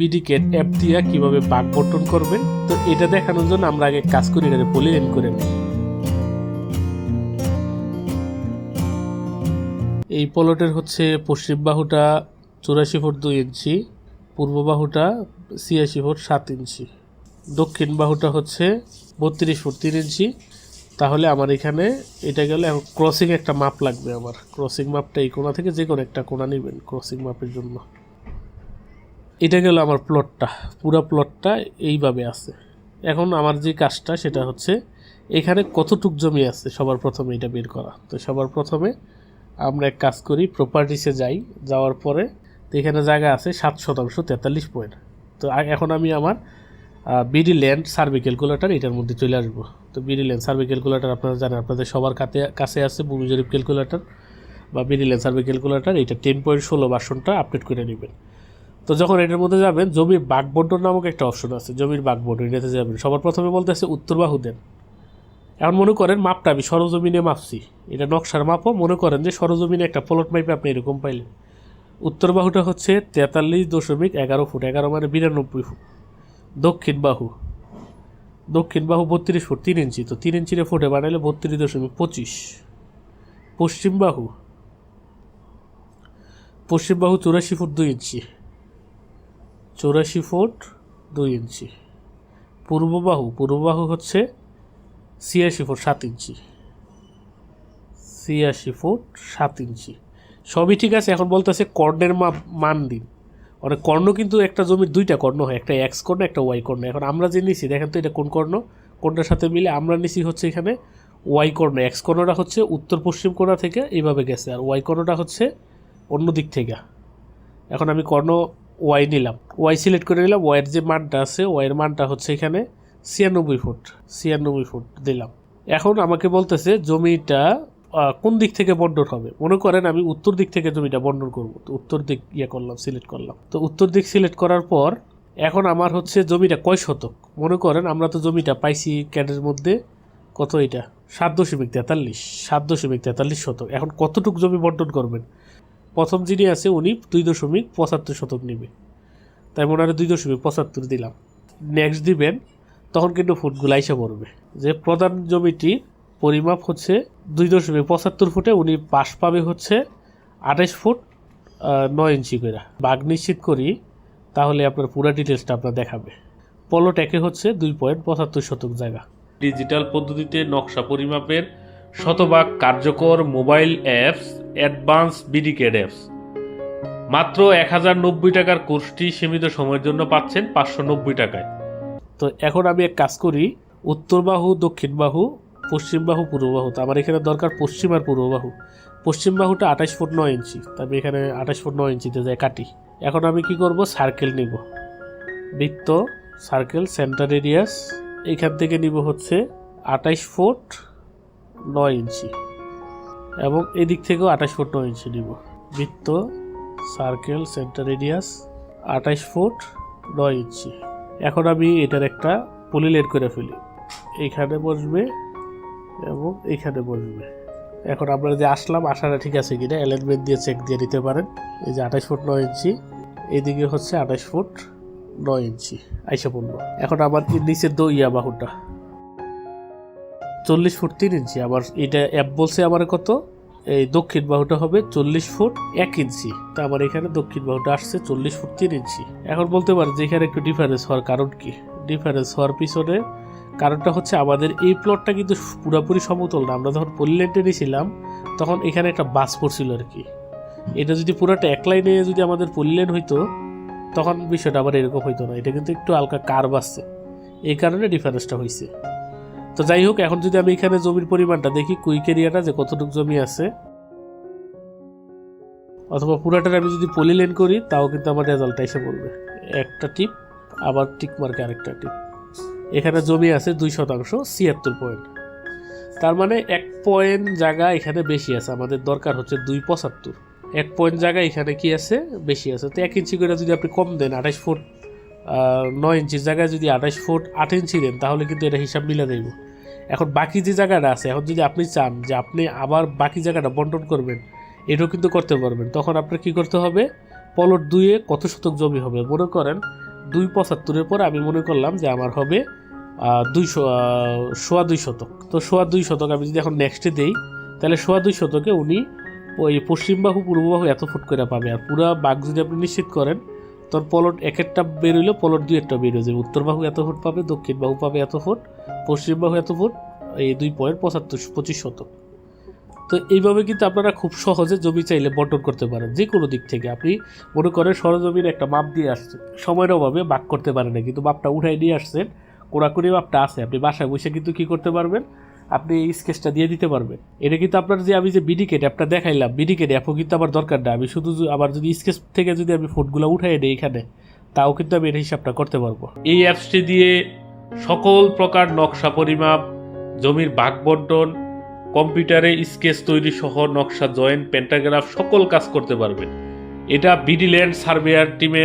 বিডিকেট app দিয়া কীভাবে বাঘ বন্টন করবেন, তো এটা দেখানোর জন্য আমরা আগে কাজ করি এটা পলিলেন করে নিই। এই পলটের হচ্ছে পশ্চিম বাহুটা চুরাশি ফুট দুই ইঞ্চি, পূর্ব বাহুটা ছিয়াশি ফুট সাত ইঞ্চি। দক্ষিণ বাহুটা হচ্ছে বত্রিশ ফুট তিন ইঞ্চি। তাহলে আমার এখানে এটা গেলে এখন ক্রসিং একটা মাপ লাগবে আমার। ক্রসিং মাপটা এই কোণা থেকে যে কোনো একটা কোণা নেবেন ক্রসিং মাপের জন্য। এটা গেল আমার প্লটটা পুরো প্লটটা এইভাবে আছে। এখন আমার যে কাজটা, সেটা হচ্ছে এখানে কতটুক জমি আছে সবার প্রথমে এটা বের করা। তো সবার প্রথমে আমরা এক কাজ করি প্রপার্টিসে যাই। যাওয়ার পরে তো এখানে জায়গা আছে সাত শতাংশ, তেতাল্লিশ পয়েন্ট তো এখন আমি আমার বিডি ল্যান্ড সার্ভে ক্যালকুলেটার এটার মধ্যে চলে আসব। তো বিডি ল্যান্ড সার্ভে ক্যালকুলেটার আপনারা জানেন, আপনাদের সবার কাছে কাছে আছে ভূমি জরিপ ক্যালকুলেটার বা বিডি ল্যান্ড সার্ভে ক্যালকুলেটার। এটা টেন পয়েন্ট ষোলো ভার্সনটা আপডেট করে নেবেন। তো যখন এটার মধ্যে যাবেন, জমির বাঘ বন্টন নামক একটা অপশন আছে, জমির বাঘ বন্টন এটাতে যাবেন। সবার প্রথমে বলতে আছে উত্তর বাহু দেন এখন মনে করেন মাপটা আমি সরজমিনে মাপছি। এটা নকশার মাপও, মনে করেন যে সরজমিনে একটা প্লট মাইপে আপনি এরকম পাইলেন। উত্তর বাহুটা হচ্ছে তেতাল্লিশ দশমিক এগারো ফুট, এগারো মানে বিরানব্বই ফুট। দক্ষিণ বাহু। দক্ষিণ বাহু বত্রিশ ফুট, তিন ইঞ্চি। তো তিন ইঞ্চিরে ফুটে বানাইলে বত্রিশ দশমিক পঁচিশ। পশ্চিম বাহু। পশ্চিম বাহু চুরাশি ফুট, দুই ইঞ্চি। চৌরাশি ফুট দুই ইঞ্চি। পূর্ব বাহু পূর্ব বাহু হচ্ছে ছিয়াশি ফুট সাত ইঞ্চি। ছিয়াশি ফুট সাত ইঞ্চি। সবই ঠিক আছে, এখন বলতেছে কর্ণের মাপ মান দিন। অনেক কর্ণ কিন্তু একটা জমির দুইটা কর্ণ হয়, একটা এক্স কর্ণ, একটা ওয়াই কর্ণ। এখন আমরা যে নিছি, দেখেন তো এটা কোন কর্ণ? কোনটার সাথে মিলে আমরা নিছি হচ্ছে এখানে ওয়াই কর্ণ। এক্স কর্ণটা হচ্ছে উত্তর পশ্চিম কোণা থেকে এইভাবে গেছে, আর ওয়াই কর্ণটা হচ্ছে অন্য দিক থেকে। এখন আমি কর্ণ ওয়াই নিলাম। ওয়াই সিলেক্ট করে নিলাম। ওয়াইয়ের যে মানটা আছে ওয়াইয়ের মানটা হচ্ছে এখানে ছিয়ানব্বই ফুট। ছিয়ানব্বই ফুট দিলাম। এখন আমাকে বলতেছে জমিটা কোন দিক থেকে বন্টন হবে? মনে করেন আমি উত্তর দিক থেকে জমিটা বন্টন করব। তো উত্তর দিক ইয়ে করলাম সিলেক্ট করলাম। তো উত্তর দিক সিলেক্ট করার পর এখন আমার হচ্ছে জমিটা কয় শতক? মনে করেন আমরা তো জমিটা পাইছি ক্যাডের মধ্যে কত এটা? সাত দশমিক তেতাল্লিশ। সাত দশমিক তেতাল্লিশ শতক। এখন কতটুকু জমি বন্টন করবেন? প্রথম যিনি আছে উনি দুই দশমিক পঁচাত্তর শতক নেবে। তাই মনে হয় দুই দশমিক পঁচাত্তর দিলাম। নেক্সট দিবেন, তখন কিন্তু ফুটগুলো আইসা পড়বে। যে প্রধান জমিটি পরিমাপ হচ্ছে দুই দশমিক পঁচাত্তর ফুটে উনি পাশ পাবে হচ্ছে আঠাশ ফুট নয় ইঞ্চি করে বাঘ নিশ্চিত করি, তাহলে আপনার পুরো ডিটেলসটা আপনার দেখাবে। পলট একে হচ্ছে দুই পয়েন্ট পঁচাত্তর শতক জায়গা। ডিজিটাল পদ্ধতিতে নকশা পরিমাপের শতভাগ কার্যকর মোবাইল অ্যাপস, অ্যাডভান্স বিডিকেড অ্যাপস। মাত্র এক হাজার নব্বই টাকার কোর্সটি সীমিত সময়ের জন্য পাচ্ছেন পাঁচশো নব্বই টাকায়। তো এখন আমি এক কাজ করি, উত্তর বাহু, দক্ষিণ বাহু, পশ্চিম বাহু, পূর্ব বাহু। তো আমার এখানে দরকার পশ্চিম আর পূর্ব বাহু। পশ্চিম বাহুটা আঠাশ ফুট নয় ইঞ্চি আমি এখানে আঠাশ ফুট নয় ইঞ্চিতে যাই কাটি। এখন আমি কি করব? সার্কেল নিব। বৃত্ত, সার্কেল, সেন্টার এরিয়াস। এইখান থেকে নিব হচ্ছে আঠাশ ফুট নয় ইঞ্চি। এবং এদিক থেকেও আঠাশ ফুট নয় ইঞ্চি নিব। বৃত্ত সার্কেল সেন্টার এরিয়াস আঠাশ ফুট নয় ইঞ্চি। এখন আমি এটার একটা পলিলেট করে ফেলি। এইখানে বসবে এবং এইখানে বসবে। এখন আমরা যে আসলাম, আসাটা ঠিক আছে কিনা অ্যালাইনমেন্ট দিয়ে চেক দিয়ে নিতে পারেন। এই যে আঠাশ ফুট নয় ইঞ্চি, এদিকে হচ্ছে আঠাশ ফুট নয় ইঞ্চি, আইসা পড়ল। এখন আমার নিচের দো ইয়া বাহুটা চল্লিশ ফুট তিন ইঞ্চি। আবার এটা অ্যাপ বলছে আমার কত? এই দক্ষিণ বাহুটা হবে চল্লিশ ফুট এক ইঞ্চি। তা আমার এখানে দক্ষিণ বাহুটা আসছে চল্লিশ ফুট তিন ইঞ্চি। এখন বলতে পারেন যে এখানে একটু ডিফারেন্স হওয়ার কারণ কি? ডিফারেন্স হওয়ার পিছনে কারণটা হচ্ছে আমাদের এই প্লটটা কিন্তু পুরোপুরি সমতল না। আমরা যখন পল্লিল্যান্ডে নিয়েছিলাম, তখন এখানে একটা বাস পড়ছিল আর কি। এটা যদি পুরোটা এক লাইনে যদি আমাদের পল্লিল্যান্ড হইতো, তখন বিষয়টা আবার এরকম হইতো না। এটা কিন্তু একটু হালকা কার বাসছে এই কারণে ডিফারেন্সটা হয়েছে তো যাই হোক, এখন যদি আমি এখানে জমির পরিমাণটা দেখি, কুইক এরিয়াটা যে কতটুকু জমি আছে, অথবা পুরাটার আমি যদি পলিলেন করি, তাও কিন্তু আমার রেজাল্টটা এসে পড়বে। একটা টিপ, আবার টিক মার্কে আরেকটা টিপ। এখানে জমি আছে দুই শতাংশ, ছিয়াত্তর পয়েন্ট তার মানে এক পয়েন্ট জায়গা এখানে বেশি আছে, আমাদের দরকার হচ্ছে দুই পঁচাত্তর। এক পয়েন্ট জায়গা এখানে কি আছে? বেশি আছে। তো এক ইঞ্চি করে যদি আপনি কম দেন, আঠাশ ফুট নয় ইঞ্চির জায়গায় যদি আঠাশ ফুট আট ইঞ্চি দেন, তাহলে কিন্তু এটা হিসাব মিলে দেব এখন বাকি যে জায়গাটা আছে, এখন যদি আপনি চান যে আপনি আবার বাকি জায়গাটা বন্টন করবেন, এটাও কিন্তু করতে পারবেন। তখন আপনার কি করতে হবে? পলট দুয়ে কত শতক জমি হবে? মনে করেন দুই পঁচাত্তরের পর আমি মনে করলাম যে আমার হবে দুইশো সোয়া দুই শতক। তো সোয়া দুই শতক আমি যদি এখন নেক্সটে দেই, তাহলে সোয়া দুই শতকে উনি ওই পশ্চিম বাহু, পূর্ব বাহু এত ফুট করে পাবে। আর পুরা বাঘ যদি আপনি নিশ্চিত করেন তোর পলট এক একটা বেরোইলে, পলট দুই একটা বেরোয় যাবে। উত্তর বাহু এত ফুট পাবে দক্ষিণ বাহু পাবে এত ফুট পশ্চিম বাহু এত ফুট এই দুই পয়েন্ট পঁচাত্তর, পঁচিশ শতক। তো এইভাবে কিন্তু আপনারা খুব সহজে জমি চাইলে বন্টন করতে পারেন যে কোনো দিক থেকে। আপনি মনে করেন সরজমির একটা মাপ দিয়ে আসছেন, সময়ের অভাবে বাক করতে পারেন না, কিন্তু মাপটা উঠাই নিয়ে আসছেন, কোড়াকুড়ি মাপটা আছে, আপনি বাসায় বসে কিন্তু কি করতে পারবেন? আপনি এই স্কেচটা দিয়ে দিতে পারবেন। এটা কিন্তু আপনার যে আমি যে বিডিকেট অ্যাপটা দেখাইলাম বিডিকেট অ্যাপও কিন্তু আমার দরকার না। আমি শুধু আবার যদি স্কেচ থেকে যদি আমি ফুটগুলো উঠাই দিই এখানে, তাও কিন্তু আমি এর হিসাবটা করতে পারব। এই অ্যাপসটি দিয়ে সকল প্রকার নকশা পরিমাপ, জমির ভাগ বন্টন কম্পিউটারে স্কেচ তৈরি সহ নকশা জয়েন্ট পেন্টাগ্রাফ সকল কাজ করতে পারবেন। এটা বিডিল্যান্ড সার্ভেয়ার টিমের